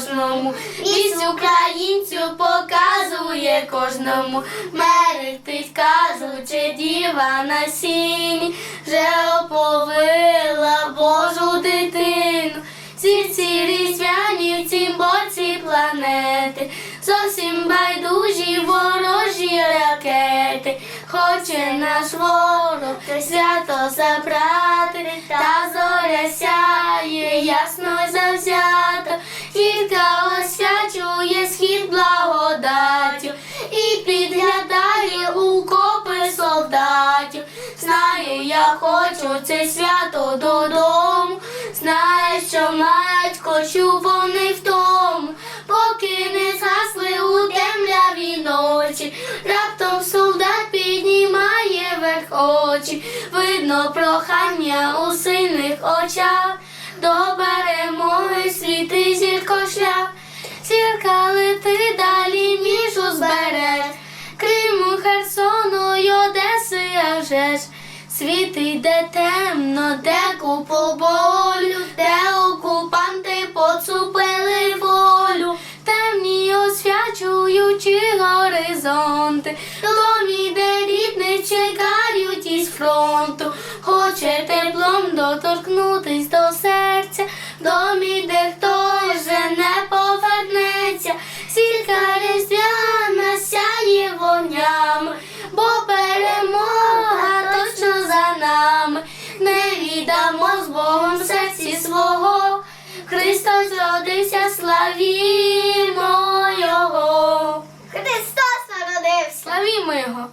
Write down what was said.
кожному, вість українцю показує кожному. Мерехтить, кажучи, діва на сіні, вже оповила Божу дитину. Ці ці різдвяні в цім боці планети, зовсім байдужі ворожі ракети, хоче наш ворог свято забрати, та зоря сяє ясно тільки освячує схід благодаттю і підглядає у копи солдатів. Знає, я хочу це свято додому. Знає, що матько чув вони в тому, поки не згасли у темряві ночі. Раптом солдат піднімає верх очі, видно прохання у сильних очах. До світи зірко шлях, зірка лети далі ніж узбереж. Криму, Херсону Одеси, а вже ж світ де темно, де купол болю, де окупанти поцупили волю, темні освячуючи горизонти, домі, де рідни чекають із фронту, хоче теплом доторкнутись до серця, віддамо з Богом серці свого. Христос родився, славімо Його. Христос народився. Славімо Його.